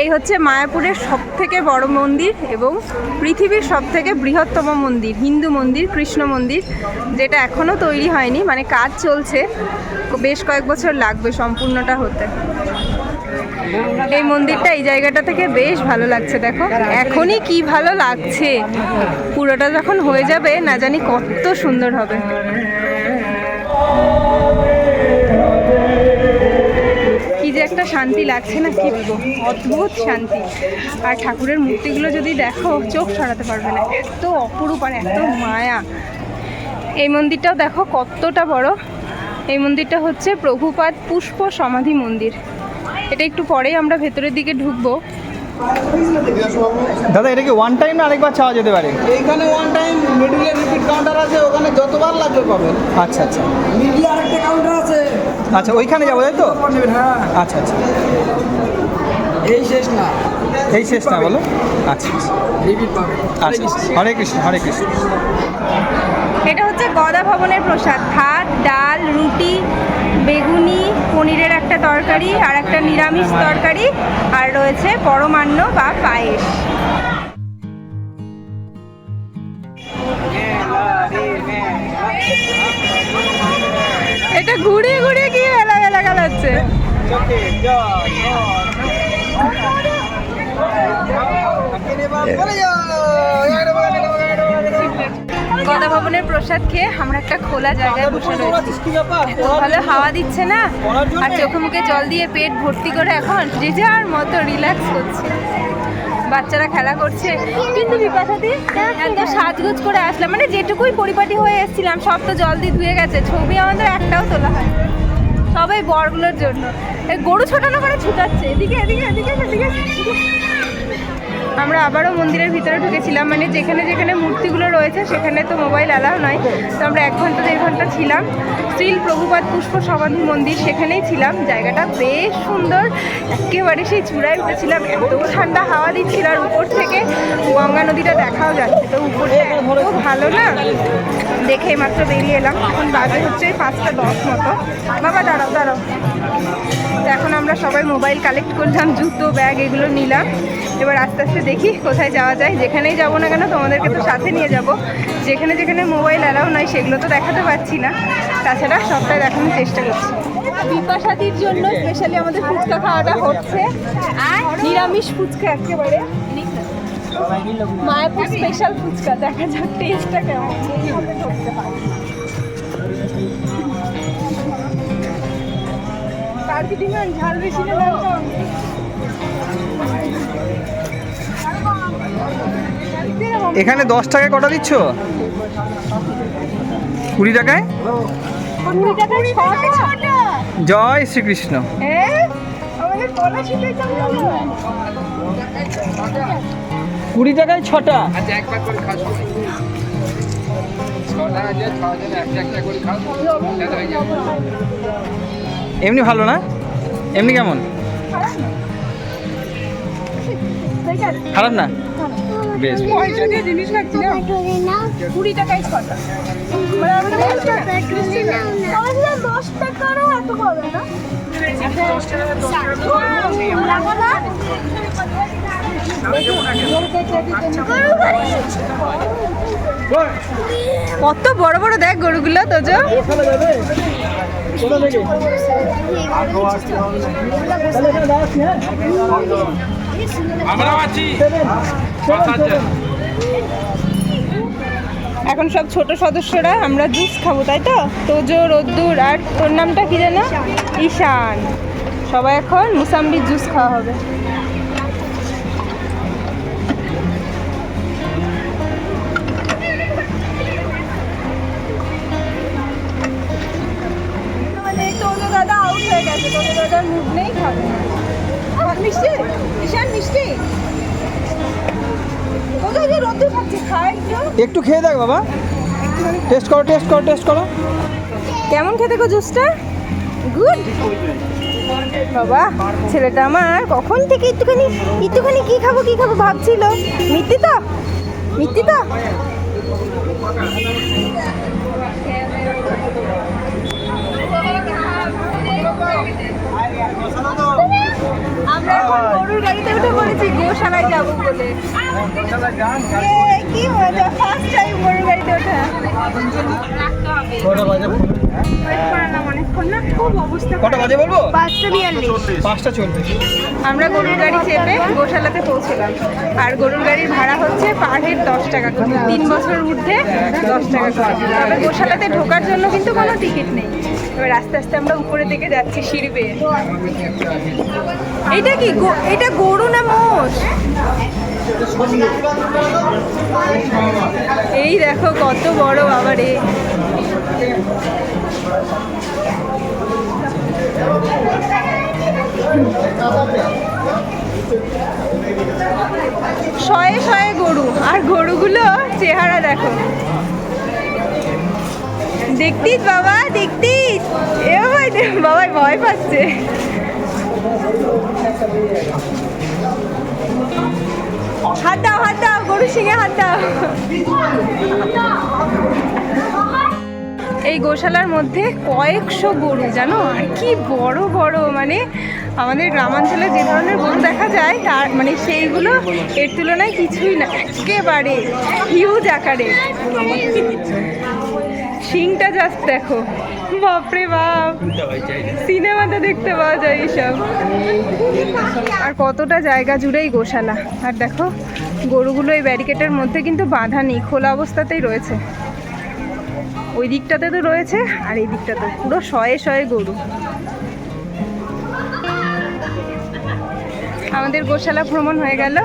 এই হচ্ছে মায়াপুরের সব থেকে বড় মন্দির এবং পৃথিবীর সব থেকে বৃহত্তম মন্দির, হিন্দু মন্দির, কৃষ্ণ মন্দির, যেটা এখনও তৈরি হয়নি মানে কাজ চলছে, বেশ কয়েক বছর লাগবে সম্পূর্ণটা হতে। এই মন্দিরটা এই জায়গাটা থেকে বেশ ভালো লাগছে, দেখো। এখনই কি ভালো লাগছে। পুরোটা যখন হয়ে যাবে, না জানি কত সুন্দর হবে। যে একটা শান্তি লাগছে না কি বলব? অদ্ভুত শান্তি। আর ঠাকুরের মূর্তিগুলো যদি দেখো চোখ সরাতে পারবে না। এত অপরূপ আর এত মায়া। এই মন্দিরটাও দেখো কতটা বড়। এই মন্দিরটা হচ্ছে প্রভুপাদ পুষ্প সমাধি মন্দির। এটা একটু পরেই আমরা ভেতরের দিকে ঢুকবো। দাদা এটা কি ওয়ান টাইম না আরেকবার চাওয়া যেতে পারে? এইখানে ওয়ান টাইম মিডিলে রিপিট কাউন্টার আছে ওখানে যতবার লাগবে পাবেন। আচ্ছা আচ্ছা। মিডিলে আরেকটা কাউন্টার আছে। আচ্ছা ওইখানে যাব তাই তো? হ্যাঁ আচ্ছা আচ্ছা। এই শেষ না। এই শেষ না বলো? আচ্ছা আচ্ছা। আচ্ছা হরে কৃষ্ণ হরে কৃষ্ণ। এটা হচ্ছে গদা ভবনের প্রসাদ। ভাত ডাল রুটি বেগুনি পনিরের একটা তরকারি আর একটা নিরামিষ তরকারি আর রয়েছে পরমান্ন বা পায়েস। এটা ঘুরিয়ে ঘুরিয়ে কি এলাকা এলাকা যাচ্ছে গদা ভবনের প্রসাদ খেয়ে আমরা একটা খোলা জায়গায় বসে রয়েছি। ভালো হাওয়া দিচ্ছে না? আর চোখে মুখে জল দিয়ে পেট ভর্তি করে এখন যে যার মতো রিল্যাক্স করছে। বাচ্চারা খেলা করছে। কিন্তু বিপাশাদি, এত সাজগোজ করে আসলাম। মানে যেটুকুই পরিপাটি হয়ে এসেছিলাম, সব তো জল দিয়ে ধুয়ে গেছে। ছবি আমাদের একটাও তোলা হয় সবাই বরগুলোর জন্য। গরু ছোটানো করে ছুটাচ্ছে। এদিকে এদিকে এদিকে এদিকে। আমরা আবারও মন্দিরের ভিতরে ঢুকেছিলাম মানে যেখানে যেখানে মূর্তিগুলো রয়েছে সেখানে তো মোবাইল অ্যালাউ নয়। তো আমরা এক ঘণ্টা দেড় ঘণ্টা ছিলাম। স্টিল প্রভুপাত পুষ্প সমাধি মন্দির সেখানেই ছিলাম। জায়গাটা বেশ সুন্দর। একেবারে সেই চূড়ায় উঠেছিলাম। এত ঠান্ডা হাওয়া দিচ্ছিল আর উপর থেকে গঙ্গা নদীটা দেখাও যাচ্ছে। তো উপরটা এত ভালো না? দেখে মাত্র বেরিয়ে এলাম। এখন বাজে হচ্ছে পাঁচটা দশ মতো। বাবা, দাঁড়াও দাঁড়াও। এখন আমরা সবাই মোবাইল কালেক্ট করলাম, জুতো, ব্যাগ এগুলো নিলাম। এবার আস্তে আস্তে দেখি কোথায় যাওয়া যায়। যেখানেই যাব না কেন, তোমাদেরকে তো সাথে নিয়ে যাব। যেখানে যেখানে মোবাইল অ্যালাউ নয় সেগুলো তো দেখাতে পারছি না। তাছাড়া সবটাই দেখানোর চেষ্টা করছি। বিপাশাদির জন্য স্পেশালি আমাদের ফুচকা খাওয়াটা হচ্ছে। আর নিরামিষ ফুচকা একেবারে। মায়াপুর স্পেশাল ফুচকা। দেখা যাক টেস্টটা কেমন। ডিমান্ড ঝাল বেশি না কম? এখানে দশ টাকায় কটা দিচ্ছ? কুড়ি টাকায়? জয় শ্রীকৃষ্ণ। হ্যাঁ? কুড়ি টাকায় ছটা। আচ্ছা একবার করে খাও সবাই। ছটা আছে ছজন একটা একটা করে খাও। তাহলে যাবে এমনি ভালো না? এমনি কেমন? খারাপ না? বেশ? কত বড় বড় দেখ গরুগুলো তোজো। এখন সব ছোট সদস্যরা, আমরা জুস খাব, তাই তো? তোজো, রোদ্দুর, আর তোর নামটা কি জানো ঈশান। সবাই এখন মুসাম্বি জুস খাওয়া হবে। একটু খেয়ে দেখ বাবা। টেস্ট করো টেস্ট করো টেস্ট করো। কেমন খেতে গো জুসটা? গুড বাবা, ছেলেটা আমার। কখন থেকে একটুখানি একটুখানি কি খাব কি খাব ভাবছিল? মিথ্যি তো? মিথ্যি তো? আমরা এখন গরুর গাড়িতে উঠে গোশালায় যাব বলে। কি মজা ফার্স্ট টাইম গরুর গাড়িতে ওঠা। কটা বাজে বলব? পাঁচটা বিয়াল্লিশ। পাঁচটা আমরা গরুর গাড়ি চেপে গোশালাতে পৌঁছলাম। আর গরুর গাড়ির ভাড়া হচ্ছে পার হেড দশ টাকা করে। তিন বছর ঊর্ধ্বে দশ টাকা করে। তবে গোশালাতে ঢোকার জন্য কিন্তু কোনো টিকিট নেই। এবার আস্তে আস্তে আমরা উপরে দিকে যাচ্ছি সিঁড়ি বেয়ে। এটা কি এটা গরু না মোষ? এই দেখো কত বড় বাবা রে শয়ে শয়ে গরু, আর গরুগুলো চেহারা দেখো। দেখতিস বাবা, দেখতিস। এ বাবাই ভয় পাচ্ছে। হাত দাও হাত দাও, গরু শিঙে হাত দাও। এই গোশালার মধ্যে কয়েকশো গরু, জানো? আর কি বড় বড় মানে আমাদের গ্রামাঞ্চলে যে ধরনের গরু দেখা যায়, তার মানে সেইগুলো এর তুলনায় কিছুই না, একেবারে হিউজ আকারে। শিংটা জাস্ট দেখো। বাপরে বাপ! সিনেমাতে দেখতে পাওয়া যায় এইসব আর কতটা জায়গা জুড়েই গোশালা। আর দেখো, গরুগুলো এই ব্যারিকেডের মধ্যে কিন্তু বাঁধা নেই, খোলা অবস্থাতেই রয়েছে। ওই দিকটাতে তো রয়েছে, আর এই দিকটাতে। পুরো শয়ে শয়ে গরু। আমাদের গোশালা ভ্রমণ হয়ে গেল।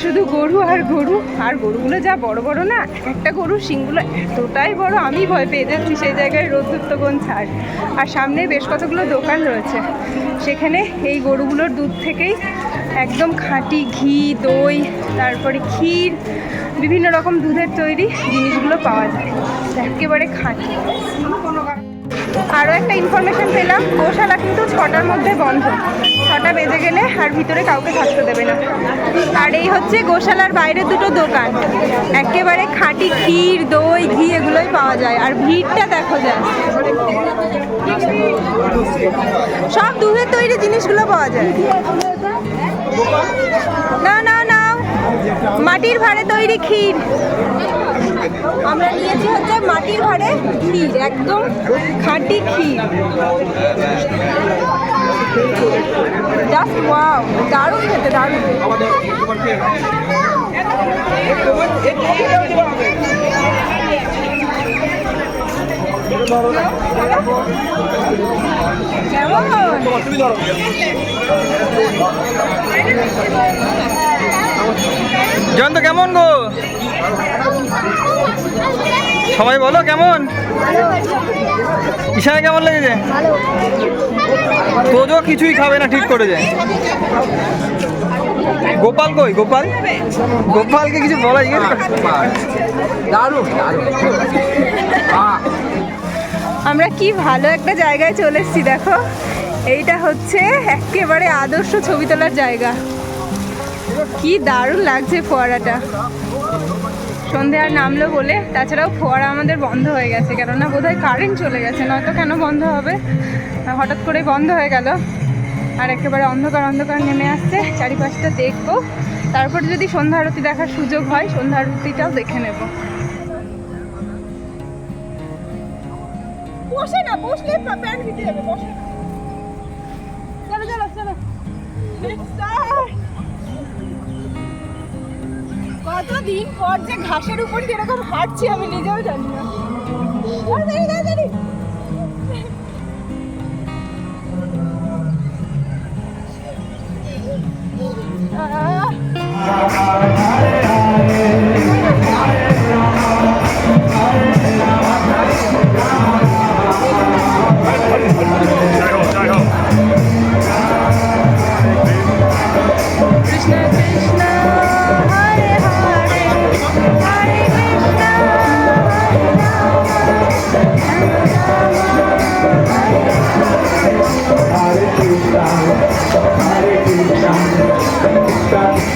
শুধু গরু আর গরু, আর গরুগুলো যা বড় বড় না, একটা গরু শিংগুলো এতটাই বড়, আমি ভয় পেয়ে যাচ্ছি সেই জায়গায় রোদ্দুত্তগণ ছাড়। আর সামনে বেশ কতগুলো দোকান রয়েছে। সেখানে এই গরুগুলোর দুধ থেকেই একদম খাঁটি ঘি, দই, তারপরে ক্ষীর, বিভিন্ন রকম দুধের তৈরি জিনিসগুলো পাওয়া যায়। একেবারে খাঁটি। আরও একটা ইনফরমেশন পেলাম, গোশালা কিন্তু ছটার মধ্যে বন্ধ। ছটা বেজে গেলে আর ভিতরে কাউকে থাকতে দেবে না। আর এই হচ্ছে গোশালার বাইরে দুটো দোকান। একেবারে খাঁটি ক্ষীর, দই, ঘি এগুলোই পাওয়া যায়। আর ভিড়টা দেখো যায় সব দুধের তৈরি জিনিসগুলো পাওয়া যায়। মাটির ভাড়ে তৈরি ক্ষীর। আমরা নিয়েছি হচ্ছে মাটির ভাড়ে ক্ষীর, একদম খাঁটি ক্ষীর। দারুণ খেতে, দারুণ। কেমন? জয়ন্ত কেমন গো? সবাই বলো কেমন? ঈশানে কেমন লেগেছে? তোজো কিছুই খাবে না ঠিক করে যায় গোপাল কই? গোপাল? গোপালকে কিছু বলা জিজ্ঞেস দারুণ দারুণ। আমরা কি ভালো একটা জায়গায় চলে এসেছি দেখো। এইটা হচ্ছে একেবারে আদর্শ ছবি তোলার জায়গা। কি দারুণ লাগছে ফোয়ারাটা। সন্ধে আর নামলো বলে, তাছাড়াও ফোয়ারা আমাদের বন্ধ হয়ে গেছে, কেননা বোধহয় কারেন্ট চলে গেছে, নয়তো কেন বন্ধ হবে? হঠাৎ করে বন্ধ হয়ে গেল। আর একেবারে অন্ধকার অন্ধকার নেমে আসছে, চারিপাশটা দেখব। তারপর যদি সন্ধ্যা আরতি দেখার সুযোগ হয়, সন্ধ্যা আরতিটাও দেখে নেব। বসে না, বসলে প্যান্ট ভিজে যাবে, বসে না। কতদিন পর যে ঘাসের উপর যেরকম হাঁটছি আমি নিজেও জানি না। তাড়াতাড়ি,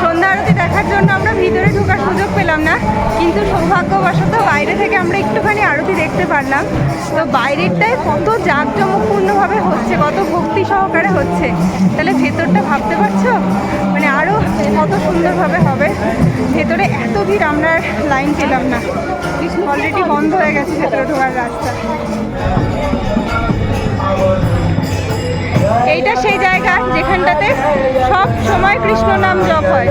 সন্ধ্যা আরতি দেখার জন্য আমরা ভিতরে ঢোকার সুযোগ পেলাম না, কিন্তু সৌভাগ্যবশত বাইরে থেকে আমরা একটুখানি আরতি দেখতে পারলাম। তো বাইরেরটায় কত জাঁকজমকপূর্ণভাবে হচ্ছে, কত ভক্তি সহকারে হচ্ছে। তাহলে ভেতরটা ভাবতে পারছ? মানে আরও কত সুন্দরভাবে হবে। ভেতরে এত ভিড় আমরা লাইন পেলাম না। অলরেডি বন্ধ হয়ে গেছে ভেতরে ঢোকার রাস্তা। এইটা সেই জায়গা যেখানটাতে সব সময় কৃষ্ণ নাম জপ হয়।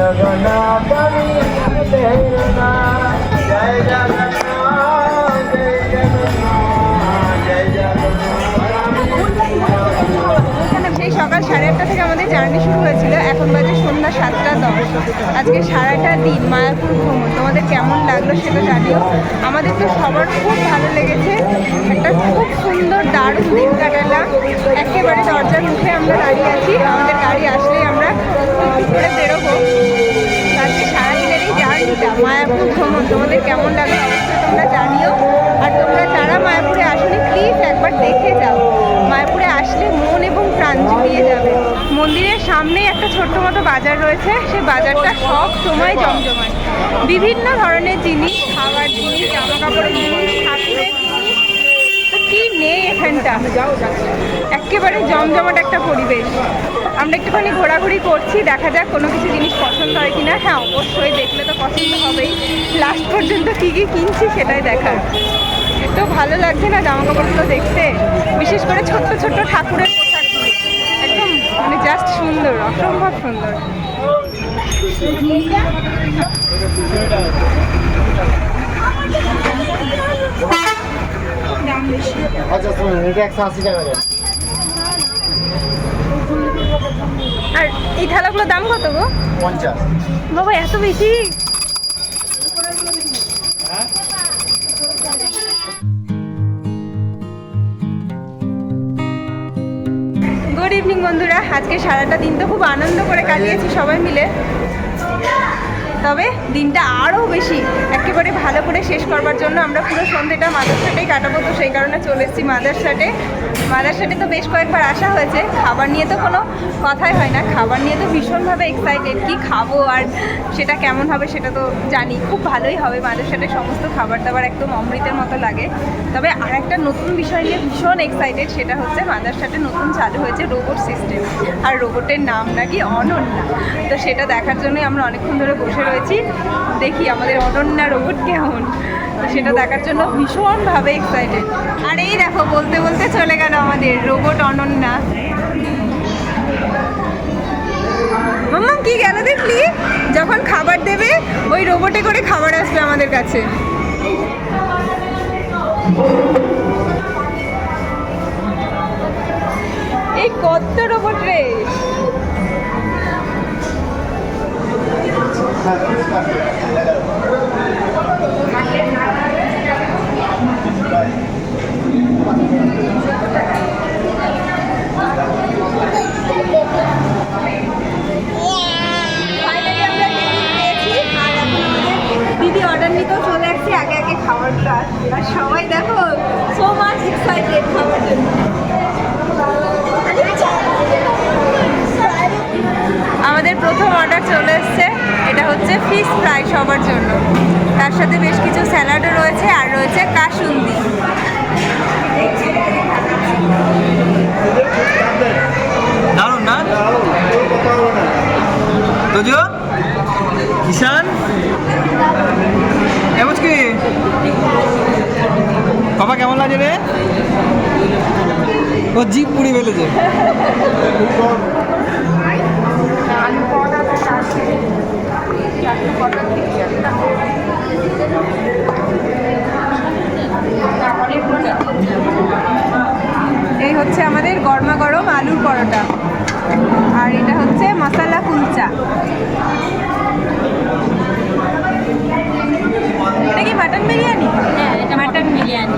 আজকে সারাটা দিন মায়াপুর ভ্রমণ। তোমাদের কেমন লাগল সেটা জানিও। আমাদের তো সবার খুব ভালো লেগেছে। একটা খুব সুন্দর, দারুণ দিন কাটালাম। একেবারে দরজার মুখে আমরা দাঁড়িয়ে আছি। আমাদের গাড়ি আসলেই আমরা করে বেরোবো। আজকে সারাদিনের এই জার্নিটা, মায়াপুর ভ্রমণ। তোমাদের কেমন লাগল? মন্দিরের সামনেই একটা ছোট্ট মতো বাজার রয়েছে। সেই বাজারটা সব সময় জমজমাট। বিভিন্ন ধরনের জিনিস, খাবার জিনিস জামা কাপড়ের জিনিস। কি নেই এখানটা? একেবারে জমজমাট একটা পরিবেশ। আমরা একটুখানি ঘোরাঘুরি করছি, দেখা যাক কোনো কিছু জিনিস পছন্দ হয় কিনা। হ্যাঁ অবশ্যই দেখলে তো পছন্দ হবেই। লাস্ট পর্যন্ত কী কী কিনছি সেটাই দেখার। তো ভালো লাগছে না জামা কাপড়গুলো দেখতে। বিশেষ করে ছোট্ট ছোট্ট ঠাকুরের মানে জাস্ট সুন্দর অসম্ভব সুন্দর। আচ্ছা আর এই থালাগুলোর দাম কত গো? পঞ্চাশ। বাবা এত বেশি? গুড ইভিনিং বন্ধুরা। আজকে সারাটা দিন তো খুব আনন্দ করে কাটিয়েছি সবাই মিলে। তবে দিনটা আরও বেশি একেবারে ভালো করে শেষ করবার জন্য আমরা পুরো সন্ধ্যেটা মাদারসাটেই কাটাবো, তো সেই কারণে চলে এসেছি মাদারসাটে মাদারসাটে তো বেশ কয়েকবার আসা হয়েছে, খাবার নিয়ে তো কোনো কথাই হয় না, খাবার নিয়ে তো ভীষণভাবে এক্সাইটেড কি খাব আর সেটা কেমন হবে সেটা তো জানি। খুব ভালোই হবে মাদারসাটে সমস্ত খাবার দাবার একদম অমৃতের মতো লাগে। তবে আর একটা নতুন বিষয় নিয়ে ভীষণ এক্সাইটেড সেটা হচ্ছে মাদারসাটে নতুন চালু হয়েছে রোবট সিস্টেম আর রোবটের নাম নাকি অনন্যা। তো সেটা দেখার জন্যই আমরা অনেকক্ষণ ধরে বসে রয়েছি। দেখি আমাদের অনন্যা রোবট কেমন। সেটা দেখার জন্য ভীষণভাবে এক্সাইটেড আর এই দেখো, বলতে বলতে চলে গেল আমাদের রোবট অনন্যা। মাম্মা কি গেল দেখলি? যখন খাবার দেবে, ওই রোবটে করে খাবার আসবে আমাদের কাছে। এই কত রোবট রে? সবাই দেখো সো মাচ এক্সাইটেড খাবার জন্য আমাদের প্রথম অর্ডার চলে এসছে। এটা হচ্ছে ফিশ ফ্রাই সবার জন্য। তার সাথে বেশ কিছু স্যালাডও রয়েছে আর রয়েছে কাসুন্দি। দারুণ না? তোজো কিষান কি? বাবা কেমন লাগে রে? ও জিপ পুড়ি ফেলেছে। এই হচ্ছে আমাদের গরমা গরম আলুর পরোটা। আর এটা হচ্ছে মশলা কুলচা। এটা কি মাটন বিরিয়ানি? হ্যাঁ এটা মাটন বিরিয়ানি।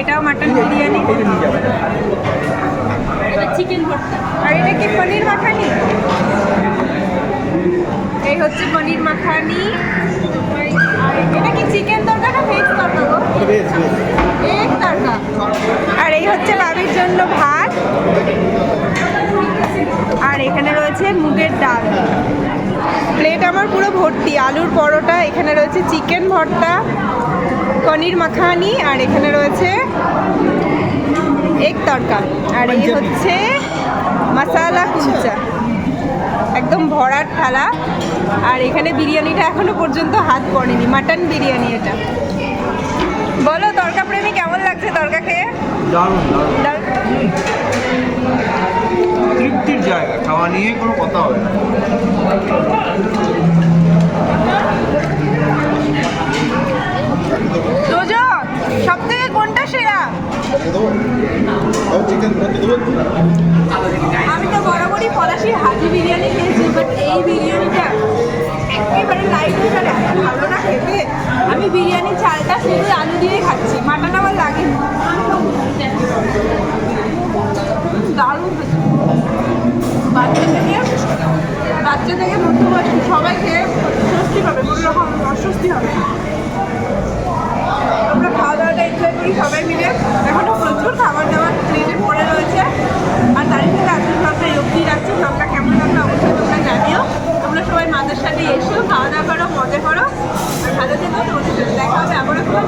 এটাও মাটন বিরিয়ানি। চিকেন ভর্তা। আর এটা কি পনির মাখানি? এই হচ্ছে পনির মাখানি। আর এটা কি চিকেন তরকা না ভেজ তরকা গো? ভেজ তরকা আর এই হচ্ছে বাবির জন্য ভাত। আর এখানে রয়েছে মুগের ডাল। প্লেট আমার পুরো ভর্তি। আলুর পরোটা এখানে রয়েছে চিকেন ভর্তা পনির মাখানি আর এখানে রয়েছে এগ তরকা আর এই হচ্ছে মশালা কুলচা। একদম ভরাট থালা। আর এখানে বিরিয়ানিটা এখনও পর্যন্ত হাত পড়েনি। মাটন বিরিয়ানি এটা। বলো তরকা প্রেমী কেমন লাগছে তরকা খেয়ে দারুণ। দারুণ। তৃপ্তির জায়গা। খাওয়া নিয়ে কোনো কথা হবে না। সব থেকে কোনটা আমি তো বরাবরই পলাশির হাজি বিরিয়ানি খেয়েছি বাট এই বিরিয়ানিটা একেবারে লাইট আর এত ভালো না খেতে। আমি বিরিয়ানির চালটা শুধু আলু দিয়ে খাচ্ছি, মাটন আমার লাগেনি। দারুণ বাচ্চা থেকে বাচ্চা থেকে মধ্যবয়স্ক, সবাই খেয়ে স্বস্তি পাবে, কোনো রকম অস্বস্তি হবে। আমরা খাওয়া দাওয়াটা এনজয় করি সবাই মিলে। এখনও প্রচুর খাবার দাবার প্লেটে পড়ে রয়েছে। আর তার সাথে আজকে সবটা অবধি রাখছি। সবটা কেমন আমরা অবশ্যই তোমরা জানিও। তোমরা সবাই মাদের সাথে এসেও খাওয়া দাওয়া করো, মজা করো। আর ভালো থেকো, তোমাদের সাথে দেখা হবে। আবারও তোমার